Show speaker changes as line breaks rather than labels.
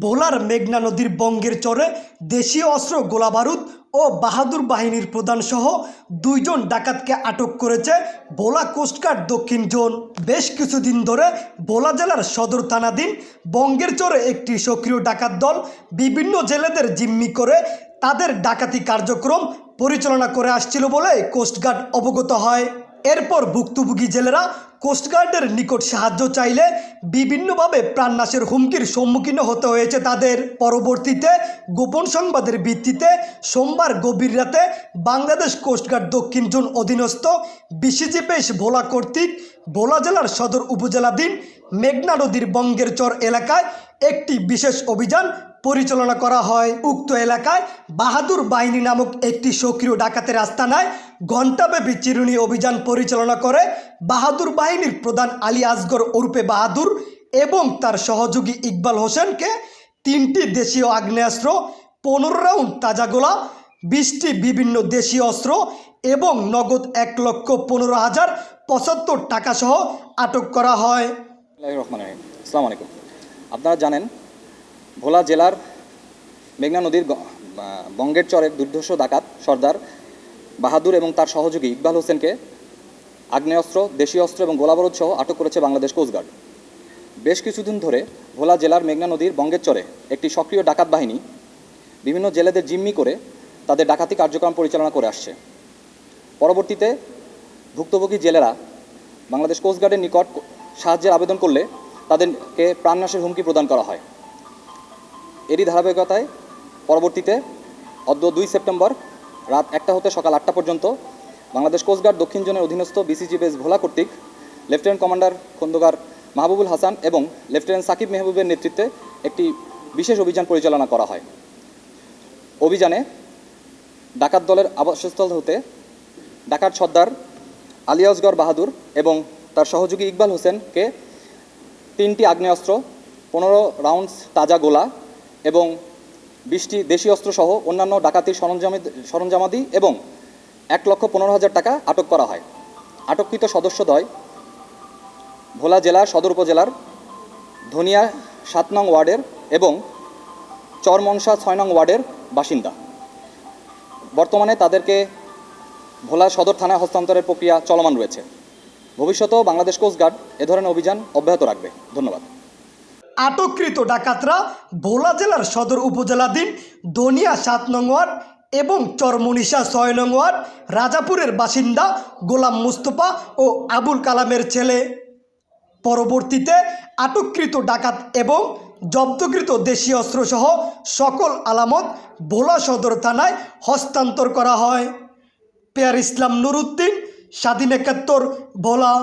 ভোলার মেঘনা নদীর বঙ্গের চরে দেশীয় অস্ত্র, গোলাবারুদ ও বাহাদুর বাহিনীর প্রধানসহ দুইজন ডাকাতকে আটক করেছে ভোলা কোস্টগার্ড দক্ষিণ জোন। বেশ কিছুদিন ধরে ভোলা জেলার সদর থানাধীন বঙ্গের চরে একটি সক্রিয় ডাকাত দল বিভিন্ন জেলেদের জিম্মি করে তাদের ডাকাতি কার্যক্রম পরিচালনা করে আসছিল বলে কোস্টগার্ড অবগত হয়। এরপর ভুক্তভোগী জেলেরা কোস্টগার্ডের নিকট সাহায্য চাইলে বিভিন্নভাবে প্রাণনাশের হুমকির সম্মুখীন হতে হয়েছে তাদের। পরবর্তীতে গোপন সংবাদের ভিত্তিতে সোমবার গভীর রাতে বাংলাদেশ কোস্টগার্ড দক্ষিণ জোন অধীনস্থ বিসিজিপেশ ভোলা কর্তৃক ভোলা জেলার সদর উপজেলাধীন মেঘনা নদীর বঙ্গের চর এলাকায় একটি বিশেষ অভিযান পরিচালনা করা হয়। উক্ত এলাকায় বাহাদুর বাহিনী নামক একটি সক্রিয় ডাকাতের আস্তানায় ঘণ্টাব্যাপী চিরুনি অভিযান পরিচালনা করে বাহাদুর বাহিনীর প্রধান আলী আসগর ওরফে বাহাদুর এবং তার সহযোগী ইকবাল হোসেনকে তিনটি দেশীয় আগ্নেয়াস্ত্র, পনেরো রাউন্ড তাজা গোলা, বিশটি বিভিন্ন দেশীয় অস্ত্র এবং নগদ এক লক্ষ পনেরো হাজার পঁচাত্তর টাকাসহ আটক করা হয়।
আসসালামু আলাইকুম। আপনারা জানেন ভোলা জেলার মেঘনা নদীর বঙ্গের চরের দুর্ধর্ষ ডাকাত সর্দার বাহাদুর এবং তার সহযোগী ইকবাল হোসেনকে আগ্নেয়াস্ত্র দেশীয় অস্ত্র এবং গোলাবারুদ সহ আটক করেছে বাংলাদেশ কোস্টগার্ড বেশ কিছুদিন ধরে ভোলা জেলার মেঘনা নদীর বঙ্গের চরে একটি সক্রিয় ডাকাত বাহিনী বিভিন্ন জেলেদের জিম্মি করে তাদের ডাকাতি কার্যক্রম পরিচালনা করে আসছে। পরবর্তীতে ভুক্তভোগী জেলেরা বাংলাদেশ কোস্টগার্ডের নিকট সাহায্যের আবেদন করলে তাদেরকে প্রাণনাশের হুমকি প্রদান করা হয়। এরই ধারাবাহিকতায় পরবর্তীতে অদ্য দুই সেপ্টেম্বর রাত একটা হতে সকাল আটটা পর্যন্ত বাংলাদেশ কোস্টগার্ড দক্ষিণ জোনের অধীনস্থ বিসিজি বেস ভোলা কর্তৃক লেফটেন্যান্ট কমান্ডার খন্দকার মাহবুবুল হাসান এবং লেফটেন্যান্ট সাকিব মেহবুবের নেতৃত্বে একটি বিশেষ অভিযান পরিচালনা করা হয়। অভিযানে ডাকাত দলের আবাসস্থল হতে ডাকাত সর্দার আলিয়াসগড় বাহাদুর এবং তার সহযোগী ইকবাল হোসেনকে তিনটি আগ্নেয়াস্ত্র, পনেরো রাউন্ডস তাজা গোলা এবং বিশটি দেশি অস্ত্রসহ অন্যান্য ডাকাতির সরঞ্জামে সরঞ্জামাদি এবং এক লক্ষ পনেরো হাজার টাকা আটক করা হয়। আটককৃত সদস্যদ্বয় ভোলা জেলার সদর উপজেলার ধনিয়া সাত নং ওয়ার্ডের এবং চরমনসা ছয় নং ওয়ার্ডের বাসিন্দা। বর্তমানে তাদেরকে ভোলা সদর থানায় হস্তান্তরের প্রক্রিয়া চলমান রয়েছে। ভবিষ্যতেও বাংলাদেশ কোস্টগার্ড এ ধরনের অভিযান অব্যাহত রাখবে। ধন্যবাদ।
আটককৃত ডাকাতরা ভোলা জেলার সদর উপজেলাধীন দনিয়া সাত নং ওয়ার্ড এবং চরমনিশা ছয় নং ওয়ার্ড, রাজাপুরের বাসিন্দা গোলাম মুস্তফা ও আবুল কালামের ছেলে। পরবর্তীতে আটককৃত ডাকাত এবং জব্দকৃত দেশীয় অস্ত্রসহ সকল আলামত ভোলা সদর থানায় হস্তান্তর করা হয়। পেয়ার ইসলাম নুরুদ্দিন, স্বাধীন একাত্তর, ভোলা।